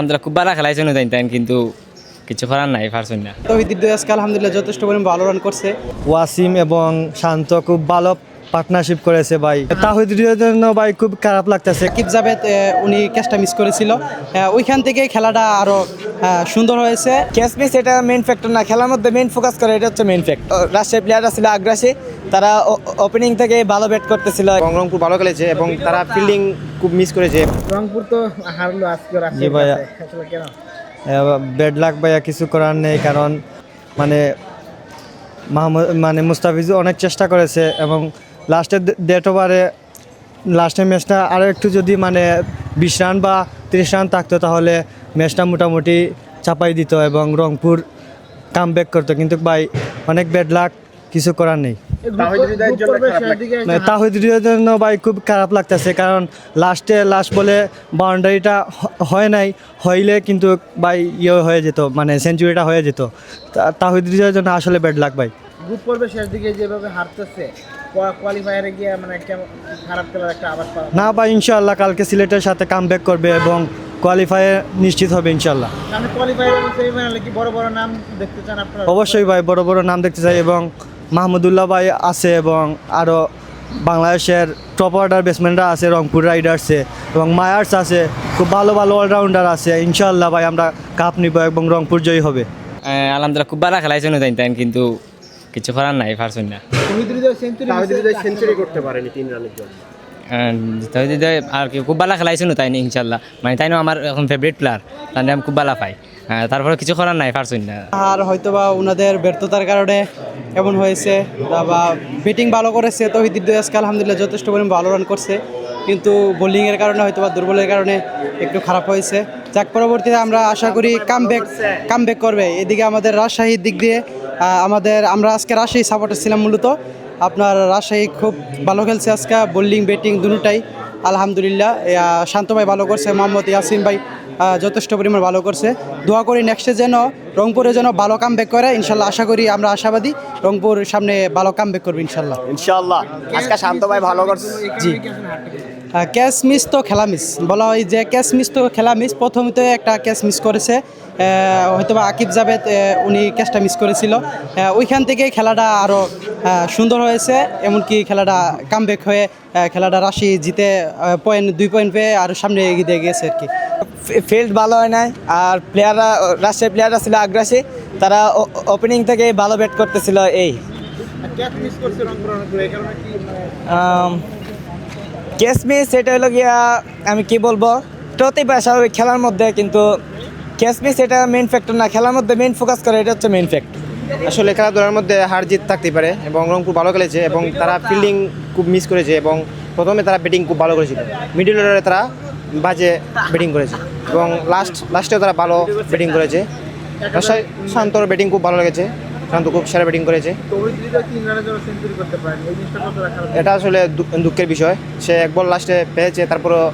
আলহামদুলিল্লাহ খুব ভালো খেলাইছেন তাই তাই কিন্তু কিছু করার নাই পারছেন না। তবে আজকে আলহামদুলিল্লাহ যথেষ্ট পরিমাণ ভালো রান করছে। ওয়াসিম এবং শান্ত খুব ভালো পার্টনারশিপ করেছে ভাই। তাহিদের জন্য ভাই খুব খারাপ লাগতেছে। কিপ জাভেদ উনি ক্যাচটা মিস করেছিল। ওইখান থেকে খেলাটা আরও সুন্দর হয়েছে। ক্যাচ মিস এটা মেইন ফ্যাক্টর না খেলার মধ্যে মেইন ফোকাস করে এটা হচ্ছে মেইন ফ্যাক্টর রাজশাহী প্লেয়াররা ছিল আগ্রাসী তারা ওপেনিং থেকে ভালো ব্যাট করতেছিল। এবং রংপুর ভালো খেলেছে এবং তারা ফিল্ডিং খুব মিস করেছে। রংপুর তো হারলো আজকে ভাইয়া। বেড লাক ভাইয়া কিছু করার নেই কারণ মানে মাহমুদ মানে মুস্তাফিজও অনেক চেষ্টা করেছে এবং লাস্টের ডেট ওভারে লাস্টের ম্যাচটা আরও একটু যদি মানে বিশ রান বা তিরিশ রান থাকতো তাহলে ম্যাচটা মোটামুটি চাপাই দিত এবং রংপুর কাম ব্যাক করতো। কিন্তু ভাই অনেক ব্যাড লাক কিছু করার নেই। এসে মানে তাহিদের জন্য ভাই খুব খারাপ লাগতেছে কারণ লাস্টে লাস্ট বলে বাউন্ডারিটা হয় নাই হইলে কিন্তু ভাই ইয়ে হয়ে যেত মানে সেঞ্চুরিটা হয়ে যেত। তা- তাহিদের জন্য আসলে ব্যাড লাগ ভাই। গ্রুপ পর্বের শেষ দিকে যেভাবে হারতেছে কোয়ালিফায়ারে গিয়ে মানে খারাপ খেলার একটা আবার না ভাই ইনশাল্লাহ কালকে সিলেটের সাথে কাম করবে এবং কোয়ালিফায়ার নিশ্চিত হবে ইনশাল্লাহ সামনে কোয়ালিফায়ার এবং সেমিফাইনালে কি বড় বড় নাম দেখতে চান আপনারা? অবশ্যই ভাই বড় বড় নাম দেখতে চাই এবং মাহমুদুল্লাহ ভাই আছে এবং আরও বাংলাদেশের টপ অর্ডার ব্যাটসম্যানরা আছে রংপুর রাইডার্সে এবং মায়ার্স আছে খুব ভালো ভালো অলরাউন্ডার আছে। ইনশাল্লাহ ভাই আমরা কাপ নিব এবং রংপুর জয়ী হবে। আলহামদুলিল্লাহ খুব ভালো খেলাইছেন তাই তাই কিন্তু কিছু করার নাই পারছেন না। সেঞ্চুরি সেঞ্চুরি করতে পারেনি তিন রানের জন্য। আর কি খুব ভালো খেলাইছেন তাই ইনশাল্লাহ মানে তাই আমার এখন ফেভারিট প্লেয়ার তাই আমি খুব ভালো পাই আহ, তারপরে কিছু করার নাই পারছেন না। আর হয়তোবা ওনাদের ব্যর্থতার কারণে এমন হয়েছে বা ব্যাটিং ভালো করেছে তহিদ আজকে আলহামদুলিল্লাহ যথেষ্ট পরিমাণ ভালো রান করছে। কিন্তু বোলিংয়ের কারণে হয়তো বা দুর্বলের কারণে একটু খারাপ হয়েছে। যাক পরবর্তীতে আমরা আশা করি কাম ব্যাক কাম ব্যাক করবে। এদিকে আমাদের রাজশাহীর দিক দিয়ে আমাদের আমরা আজকে রাজশাহী সাপোর্টার ছিলাম মূলত। আপনার রাজশাহী খুব ভালো খেলছে আজকে বোলিং ব্যাটিং দুটাই আলহামদুলিল্লাহ। শান্ত ভাই ভালো করছে মোহাম্মদ ইয়াসিন ভাই যথেষ্ট পরিমাণ ভালো করছে। দোয়া করি নেক্সটে যেন রংপুরে যেন ভালো কাম ব্যাক করে ইনশাল্লাহ আশা করি আমরা আশাবাদী রংপুর সামনে ভালো কাম ব্যাক করবে ইনশাল্লাহ। ইনশাআল্লাহ আজকে শান্ত ভাই ভালো করছে। জি। ক্যাচ মিস তো খেলা মিস বলা হয় যে ক্যাচ মিস তো খেলা মিস প্রথমত একটা ক্যাচ মিস করেছে। হয়তোবা আকিব জাভেদ উনি ক্যাচটা মিস করেছিল। ওইখান থেকে খেলাটা আরও সুন্দর হয়েছে, এমনকি খেলাটা কামব্যাক হয়ে খেলাটা রাশি জিতে পয়েন্ট দুই পয়েন্ট পেয়ে আর সামনে এগিয়ে দিয়ে গেছে আর কি। ফিল্ড ভালো হয় নাই, আর প্লেয়াররা রাজশাহী প্লেয়াররা ছিল আগ্রাসী, তারা ওপেনিং থেকে ভালো ব্যাট করতেছিল এই। ক্যাচ মিস মানে এটা হলো গিয়া, আমি কি বলব হতেই স্বাভাবিক খেলার মধ্যে, কিন্তু ক্যাচ মিস এটা মেইন ফ্যাক্টর না, খেলার মধ্যে মেন ফোকাস করে, এটা হচ্ছে মেন ফ্যাক্টর আসলে খেলাধুলার মধ্যে হার জিত থাকতেই পারে এবং রংপুর ভালো খেলেছে এবং তারা ফিল্ডিং খুব মিস করেছে এবং প্রথমে তারা ব্যাটিং খুব ভালো করেছিল। মিডিল অর্ডারে তারা বাজে ব্যাটিং করেছে এবং লাস্ট লাস্টেও তারা ভালো ব্যাটিং করেছে। শান্তর ব্যাটিং খুব ভালো লেগেছে, শান্ত খুব সেরা ব্যাটিং করেছে। এটা আসলে দুঃখের বিষয়। সে এক বল লাস্টে পেয়েছে, তারপরও